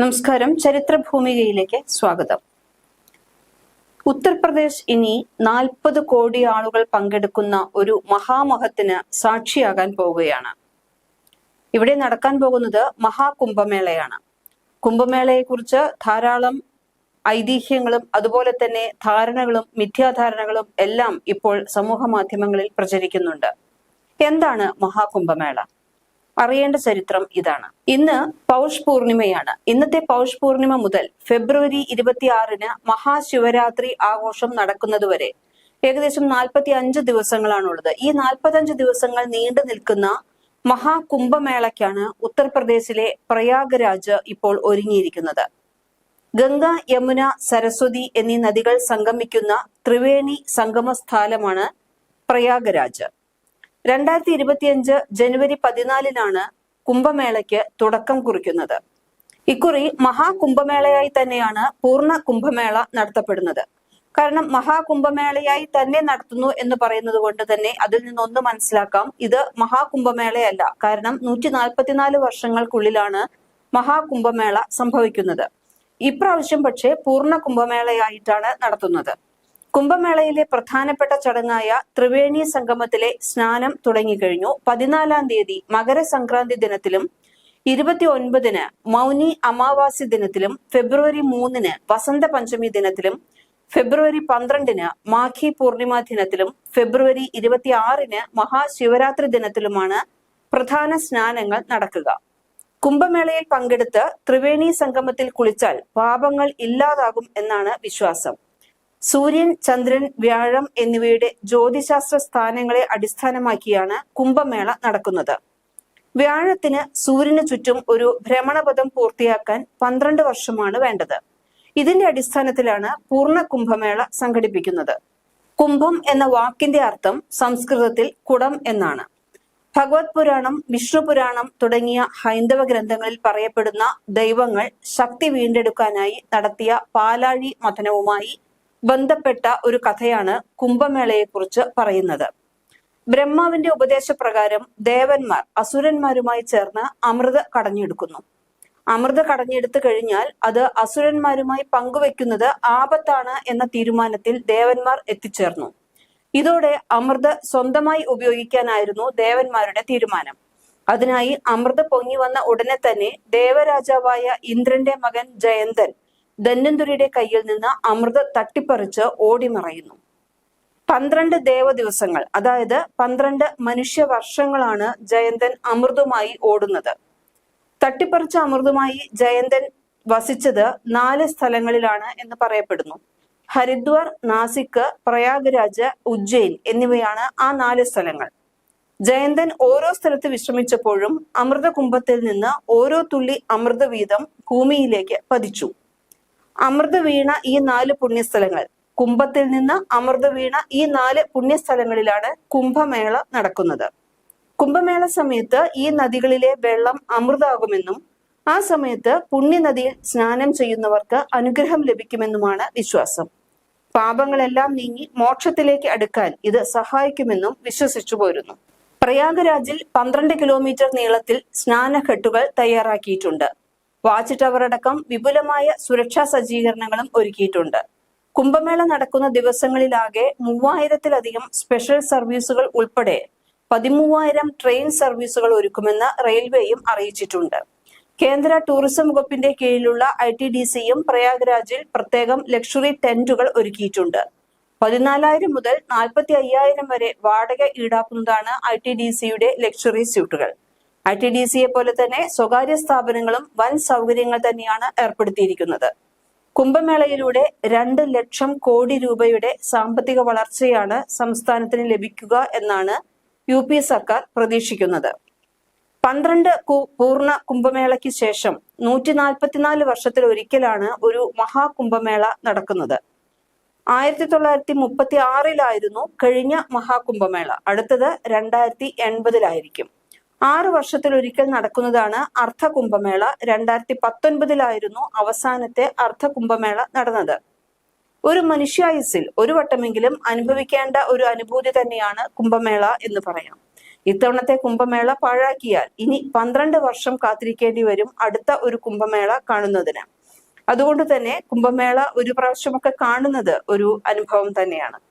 നമസ്കാരം. ചരിത്ര ഭൂമികയിലേക്ക് സ്വാഗതം. ഉത്തർപ്രദേശ് ഇനി നാൽപ്പത് കോടി ആളുകൾ പങ്കെടുക്കുന്ന ഒരു മഹാമഹത്തിന് സാക്ഷിയാകാൻ പോവുകയാണ്. ഇവിടെ നടക്കാൻ പോകുന്നത് മഹാകുംഭമേളയാണ്. കുംഭമേളയെക്കുറിച്ച് ധാരാളം ഐതിഹ്യങ്ങളും അതുപോലെ തന്നെ ധാരണകളും മിഥ്യാധാരണകളും എല്ലാം ഇപ്പോൾ സമൂഹ മാധ്യമങ്ങളിൽ പ്രചരിക്കുന്നുണ്ട്. എന്താണ് മഹാകുംഭമേള? അറിയേണ്ട ചരിത്രം ഇതാണ്. ഇന്ന് പൗഷ് പൂർണിമയാണ്. ഇന്നത്തെ പൗഷ് പൂർണിമ മുതൽ ഫെബ്രുവരി ഇരുപത്തിയാറിന് മഹാശിവരാത്രി ആഘോഷം നടക്കുന്നതുവരെ ഏകദേശം നാൽപ്പത്തി അഞ്ച് ദിവസങ്ങളാണുള്ളത്. ഈ നാൽപ്പത്തഞ്ച് ദിവസങ്ങൾ നീണ്ടു നിൽക്കുന്ന മഹാകുംഭമേളയ്ക്കാണ് ഉത്തർപ്രദേശിലെ പ്രയാഗരാജ് ഇപ്പോൾ ഒരുങ്ങിയിരിക്കുന്നത്. ഗംഗ യമുന സരസ്വതി എന്നീ നദികൾ സംഗമിക്കുന്ന ത്രിവേണി സംഗമ സ്ഥലമാണ് പ്രയാഗരാജ്. രണ്ടായിരത്തി ഇരുപത്തിയഞ്ച് ജനുവരി പതിനാലിനാണ് കുംഭമേളയ്ക്ക് തുടക്കം കുറിക്കുന്നത്. ഇക്കുറി മഹാകുംഭമേളയായി തന്നെയാണ് പൂർണ കുംഭമേള നടത്തപ്പെടുന്നത്. കാരണം മഹാകുംഭമേളയായി തന്നെ നടത്തുന്നു എന്ന് പറയുന്നത് കൊണ്ട് തന്നെ അതിൽ നിന്നൊന്ന് മനസ്സിലാക്കാം. ഇത് മഹാകുംഭമേളയല്ല. കാരണം നൂറ്റി നാൽപ്പത്തിനാല് വർഷങ്ങൾക്കുള്ളിലാണ് മഹാകുംഭമേള സംഭവിക്കുന്നത്. ഇപ്രാവശ്യം പക്ഷേ പൂർണ കുംഭമേളയായിട്ടാണ് നടത്തുന്നത്. കുംഭമേളയിലെ പ്രധാനപ്പെട്ട ചടങ്ങായ ത്രിവേണി സംഗമത്തിലെ സ്നാനം തുടങ്ങിക്കഴിഞ്ഞു. പതിനാലാം തീയതി മകരസംക്രാന്തി ദിനത്തിലും ഇരുപത്തി ഒൻപതിന് മൗനി അമാവാസി ദിനത്തിലും ഫെബ്രുവരി മൂന്നിന് വസന്ത പഞ്ചമി ദിനത്തിലും ഫെബ്രുവരി പന്ത്രണ്ടിന് മാഘി പൂർണിമ ദിനത്തിലും ഫെബ്രുവരി ഇരുപത്തിയാറിന് മഹാശിവരാത്രി ദിനത്തിലുമാണ് പ്രധാന സ്നാനങ്ങൾ നടക്കുക. കുംഭമേളയിൽ പങ്കെടുത്ത് ത്രിവേണി സംഗമത്തിൽ കുളിച്ചാൽ പാപങ്ങൾ ഇല്ലാതാകും എന്നാണ് വിശ്വാസം. സൂര്യൻ ചന്ദ്രൻ വ്യാഴം എന്നിവയുടെ ജ്യോതിശാസ്ത്ര സ്ഥാനങ്ങളെ അടിസ്ഥാനമാക്കിയാണ് കുംഭമേള നടക്കുന്നത്. വ്യാഴത്തിന് സൂര്യന് ചുറ്റും ഒരു ഭ്രമണപഥം പൂർത്തിയാക്കാൻ പന്ത്രണ്ട് വർഷമാണ് വേണ്ടത്. ഇതിന്റെ അടിസ്ഥാനത്തിലാണ് പൂർണ കുംഭമേള സംഘടിപ്പിക്കുന്നത്. കുംഭം എന്ന വാക്കിന്റെ അർത്ഥം സംസ്കൃതത്തിൽ കുടം എന്നാണ്. ഭഗവത് പുരാണം വിഷ്ണു പുരാണം തുടങ്ങിയ ഹൈന്ദവ ഗ്രന്ഥങ്ങളിൽ പറയപ്പെടുന്ന ദൈവങ്ങൾ ശക്തി വീണ്ടെടുക്കാനായി നടത്തിയ പാലാഴി മഥനവുമായി ബന്ധപ്പെട്ട ഒരു കഥയാണ് കുംഭമേളയെക്കുറിച്ച് പറയുന്നത്. ബ്രഹ്മാവിന്റെ ഉപദേശപ്രകാരം ദേവന്മാർ അസുരന്മാരുമായി ചേർന്ന് അമൃത കടഞ്ഞെടുക്കുന്നു. അമൃത കടഞ്ഞെടുത്തു കഴിഞ്ഞാൽ അത് അസുരന്മാരുമായി പങ്കുവെക്കുന്നത് ആപത്താണ് എന്ന തീരുമാനത്തിൽ ദേവന്മാർ എത്തിച്ചേർന്നു. ഇതോടെ അമൃത് സ്വന്തമായി ഉപയോഗിക്കാനായിരുന്നു ദേവന്മാരുടെ തീരുമാനം. അതിനായി അമൃത് പൊങ്ങി വന്ന ഉടനെ തന്നെ ദേവരാജാവായ ഇന്ദ്രന്റെ മകൻ ജയന്തൻ ധന്വന്തുരിയുടെ കയ്യിൽ നിന്ന് അമൃത തട്ടിപ്പറിച്ച് ഓടിമറയുന്നു. പന്ത്രണ്ട് ദേവദിവസങ്ങൾ അതായത് പന്ത്രണ്ട് മനുഷ്യ വർഷങ്ങളാണ് ജയന്തൻ അമൃതുമായി ഓടുന്നത്. തട്ടിപ്പറിച്ച അമൃതുമായി ജയന്തൻ വസിച്ചത് നാല് സ്ഥലങ്ങളിലാണ് എന്ന് പറയപ്പെടുന്നു. ഹരിദ്വാർ നാസിക് പ്രയാഗ്രാജ് ഉജ്ജയിൻ എന്നിവയാണ് ആ നാല് സ്ഥലങ്ങൾ. ജയന്തൻ ഓരോ സ്ഥലത്ത് വിശ്രമിച്ചപ്പോഴും അമൃതകുംഭത്തിൽ നിന്ന് ഓരോ തുള്ളി അമൃത വീതം ഭൂമിയിലേക്ക് പതിച്ചു. അമൃത വീണ ഈ നാല് പുണ്യസ്ഥലങ്ങൾ. കുംഭത്തിൽ നിന്ന് അമൃത് വീണ ഈ നാല് പുണ്യസ്ഥലങ്ങളിലാണ് കുംഭമേള നടക്കുന്നത്. കുംഭമേള സമയത്ത് ഈ നദികളിലെ വെള്ളം അമൃതാകുമെന്നും ആ സമയത്ത് പുണ്യനദിയിൽ സ്നാനം ചെയ്യുന്നവർക്ക് അനുഗ്രഹം ലഭിക്കുമെന്നുമാണ് വിശ്വാസം. പാപങ്ങളെല്ലാം നീങ്ങി മോക്ഷത്തിലേക്ക് അടുക്കാൻ ഇത് സഹായിക്കുമെന്നും വിശ്വസിച്ചു പോരുന്നു. പ്രയാഗരാജിൽ പന്ത്രണ്ട് കിലോമീറ്റർ നീളത്തിൽ സ്നാനഘട്ടുകൾ തയ്യാറാക്കിയിട്ടുണ്ട്. വാച്ച് ടവർ അടക്കം വിപുലമായ സുരക്ഷാ സജ്ജീകരണങ്ങളും ഒരുക്കിയിട്ടുണ്ട്. കുംഭമേള നടക്കുന്ന ദിവസങ്ങളിലാകെ മൂവായിരത്തിലധികം സ്പെഷ്യൽ സർവീസുകൾ ഉൾപ്പെടെ പതിമൂവായിരം ട്രെയിൻ സർവീസുകൾ ഒരുക്കുമെന്ന് റെയിൽവേയും അറിയിച്ചിട്ടുണ്ട്. കേന്ദ്ര ടൂറിസം വകുപ്പിന്റെ കീഴിലുള്ള ഐ ടി ഡി സിയും പ്രയാഗ്രാജിൽ പ്രത്യേകം ലക്ഷറി ടെന്റുകൾ ഒരുക്കിയിട്ടുണ്ട്. പതിനാലായിരം മുതൽ നാൽപ്പത്തി അയ്യായിരം വരെ വാടക ഈടാക്കുന്നതാണ് ഐ ടി ഡി സിയുടെ ലക്ഷറി സ്യൂട്ടുകൾ ഐ ടി ഡി സിയെ പോലെ തന്നെ സ്വകാര്യ സ്ഥാപനങ്ങളും വൻ സൗകര്യങ്ങൾ തന്നെയാണ് ഏർപ്പെടുത്തിയിരിക്കുന്നത്. കുംഭമേളയിലൂടെ രണ്ട് ലക്ഷം കോടി രൂപയുടെ സാമ്പത്തിക വളർച്ചയാണ് സംസ്ഥാനത്തിന് ലഭിക്കുക എന്നാണ് യു പി സർക്കാർ പ്രതീക്ഷിക്കുന്നത്. പന്ത്രണ്ട് പൂർണ കുംഭമേളയ്ക്ക് ശേഷം നൂറ്റി നാൽപ്പത്തിനാല് വർഷത്തിൽ ഒരിക്കലാണ് ഒരു മഹാകുംഭമേള നടക്കുന്നത്. ആയിരത്തി തൊള്ളായിരത്തി മുപ്പത്തി ആറിലായിരുന്നു കഴിഞ്ഞ മഹാകുംഭമേള. അടുത്തത് രണ്ടായിരത്തി എൺപതിലായിരിക്കും. ആറ് വർഷത്തിലൊരിക്കൽ നടക്കുന്നതാണ് അർദ്ധ കുംഭമേള രണ്ടായിരത്തി പത്തൊൻപതിലായിരുന്നു അവസാനത്തെ അർദ്ധ കുംഭമേള നടന്നത്. ഒരു മനുഷ്യായുസിൽ ഒരു വട്ടമെങ്കിലും അനുഭവിക്കേണ്ട ഒരു അനുഭൂതി തന്നെയാണ് കുംഭമേള എന്ന് പറയാം. ഇത്തവണത്തെ കുംഭമേള പാഴാക്കിയാൽ ഇനി പന്ത്രണ്ട് വർഷം കാത്തിരിക്കേണ്ടി വരും അടുത്ത ഒരു കുംഭമേള കാണുന്നതിന്. അതുകൊണ്ട് തന്നെ കുംഭമേള ഒരു പ്രാവശ്യമൊക്കെ കാണുന്നത് ഒരു അനുഭവം തന്നെയാണ്.